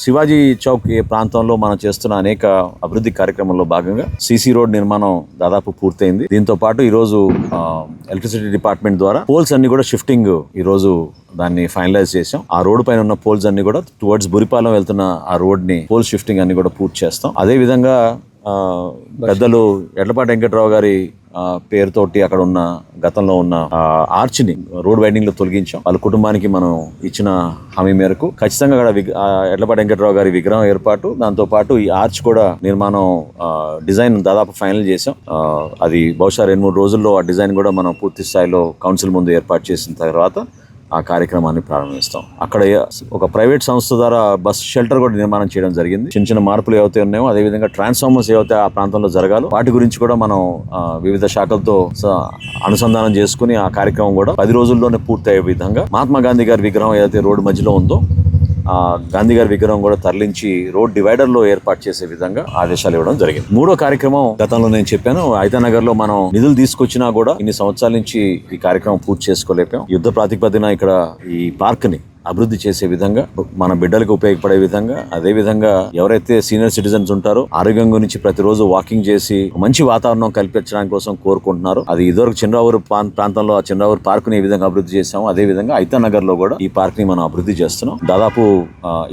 శివాజీ చౌక్ ఏ ప్రాంతంలో మనం చేస్తున్న అనేక అభివృద్ధి కార్యక్రమంలో భాగంగా సీసీ రోడ్ నిర్మాణం దాదాపు పూర్తయింది. దీంతో పాటు ఈ రోజు ఎలక్ట్రిసిటీ డిపార్ట్మెంట్ ద్వారా పోల్స్ అన్ని కూడా షిఫ్టింగ్ ఈ రోజు దాన్ని ఫైనలైజ్ చేసాం ఆ రోడ్ పైన ఉన్న పోల్స్ అన్ని కూడా టువర్డ్స్ బురిపాలెం వెళ్తున్న ఆ రోడ్ని పోల్ షిఫ్టింగ్ అన్ని కూడా పూర్తి చేస్తాం. అదే విధంగా పెద్దలు ఎడ్లపాటి వెంకట్రావు గారి పేరుతోటి అక్కడ ఉన్న గతంలో ఉన్న ఆర్చ్ని ఆర్చ్ని రోడ్ వైండింగ్లో తొలగించాం. వాళ్ళ కుటుంబానికి మనం ఇచ్చిన హామీ మేరకు ఖచ్చితంగా అక్కడ ఎడ్లపాటి వెంకటరావు గారి విగ్రహం ఏర్పాటు దాంతో పాటు ఈ ఆర్చ్ కూడా నిర్మాణం డిజైన్ దాదాపు ఫైనల్ చేసాం అది బహుశా రెండు మూడు రోజుల్లో ఆ డిజైన్ కూడా మనం పూర్తి స్థాయిలో కౌన్సిల్ ముందు ఏర్పాటు చేసిన తర్వాత ఆ కార్యక్రమాన్ని ప్రారంభిస్తాం. అక్కడ ఒక ప్రైవేట్ సంస్థ ద్వారా బస్ షెల్టర్ కూడా నిర్మాణం చేయడం జరిగింది. చిన్న చిన్న మార్పులు ఏవైతే ఉన్నాయో అదేవిధంగా ట్రాన్స్ఫార్మర్స్ ఏవైతే ఆ ప్రాంతంలో జరగాలో వాటి గురించి కూడా మనం వివిధ శాఖలతో అనుసంధానం చేసుకుని ఆ కార్యక్రమం కూడా పది రోజుల్లోనే పూర్తయ్యే విధంగా మహాత్మా గాంధీ గారి విగ్రహం ఏదైతే రోడ్డు మధ్యలో ఉందో గాంధీ గారి విగ్రహం కూడా తరలించి రోడ్ డివైడర్లో ఏర్పాటు చేసే విధంగా ఆదేశాలు ఇవ్వడం జరిగింది. మూడో కార్యక్రమం గతంలో నేను చెప్పాను నగర్లో మనం నిధులు తీసుకొచ్చినా కూడా ఇన్ని సంవత్సరాల నుంచి ఈ కార్యక్రమం పూర్తి చేసుకోలేపాం. యుద్ధ ప్రాతిపదిన ఇక్కడ ఈ పార్క్ని అభివృద్ధి చేసే విధంగా మన బిడ్డలకు ఉపయోగపడే విధంగా అదే విధంగా ఎవరైతే సీనియర్ సిటిజన్స్ ఉంటారో ఆరోగ్యం గురించి ప్రతిరోజు వాకింగ్ చేసి మంచి వాతావరణం కల్పించడానికి కోసం కోరుకుంటున్నారు. అది ఇదివరకు చిన్నరావూరు ప్రాంతంలో ఆ చిన్నరావూరు పార్క్ని ఏ విధంగా అభివృద్ధి చేశాము అదే విధంగా ఐతా నగర్లో కూడా ఈ పార్క్ని మనం అభివృద్ధి చేస్తున్నాం. దాదాపు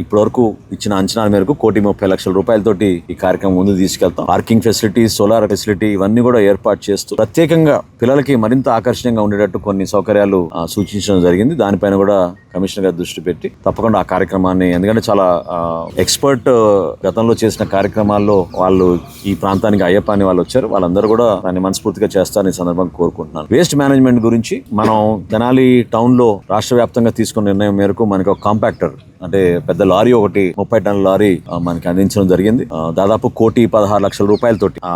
ఇప్పటివరకు ఇప్పటి వరకు ఇచ్చిన అంచనాల మేరకు కోటి ముప్పై లక్షల రూపాయలతోటి ఈ కార్యక్రమం ముందు తీసుకెళ్తాం. పార్కింగ్ ఫెసిలిటీ సోలార్ ఫెసిలిటీ ఇవన్నీ కూడా ఏర్పాటు చేస్తూ ప్రత్యేకంగా పిల్లలకి మరింత ఆకర్షణీయంగా ఉండేటట్టు కొన్ని సౌకర్యాలు సూచించడం జరిగింది. దానిపైన కూడా కమిషనర్ గారు దృష్టి పెట్టి తప్పకుండా ఆ కార్యక్రమాన్ని ఎందుకంటే చాలా ఎక్స్పర్ట్ గతంలో చేసిన కార్యక్రమాల్లో వాళ్ళు ఈ ప్రాంతానికి అయ్యప్ప అని వాళ్ళు వచ్చారు. వాళ్ళందరూ కూడా దాన్ని మనస్ఫూర్తిగా చేస్తారని సందర్భం కోరుకుంటున్నాను. వేస్ట్ మేనేజ్మెంట్ గురించి మనం తెనాలి టౌన్లో రాష్ట్ర వ్యాప్తంగా తీసుకున్న నిర్ణయం మేరకు మనకి ఒక కాంపాక్టర్ అంటే పెద్ద లారీ ఒకటి ముప్పై టన్ లారీ మనకి అందించడం జరిగింది. దాదాపు కోటి పదహారు లక్షల రూపాయలతోటి ఆ,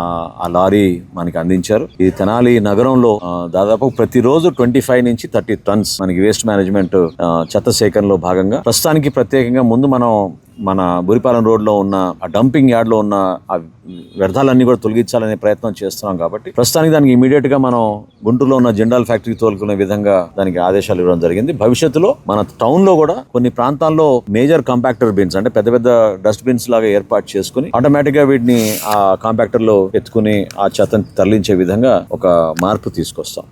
లారీ మనకి అందించారు. ఈ తెనాలి నగరంలో దాదాపు ప్రతిరోజు ట్వంటీ ఫైవ్ నుంచి థర్టీ టన్స్ మనకి వేస్ట్ మేనేజ్మెంట్ చెత్త సేకరణలో భాగంగా ప్రస్తుతానికి ప్రత్యేకంగా ముందు మనం మన బురిపాలెం రోడ్లో ఉన్న ఆ డంపింగ్ యార్డ్లో ఉన్న ఆ వ్యర్థాలన్నీ కూడా తొలగించాలనే ప్రయత్నం చేస్తున్నాం కాబట్టి ప్రస్తుతానికి దానికి ఇమీడియట్గా మనం గుంటూరులో ఉన్న జెండాల్ ఫ్యాక్టరీ తోలుకునే విధంగా దానికి ఆదేశాలు ఇవ్వడం జరిగింది. భవిష్యత్తులో మన టౌన్లో కూడా కొన్ని ప్రాంతాల్లో మేజర్ కాంపాక్టర్ బిన్స్ అంటే పెద్ద పెద్ద డస్ట్ బిన్స్ లాగా ఏర్పాటు చేసుకుని ఆటోమేటిక్గా వీటిని ఆ కాంపాక్టర్లో ఎత్తుకుని ఆ చెత్తని తరలించే విధంగా ఒక మార్పు తీసుకొస్తాం.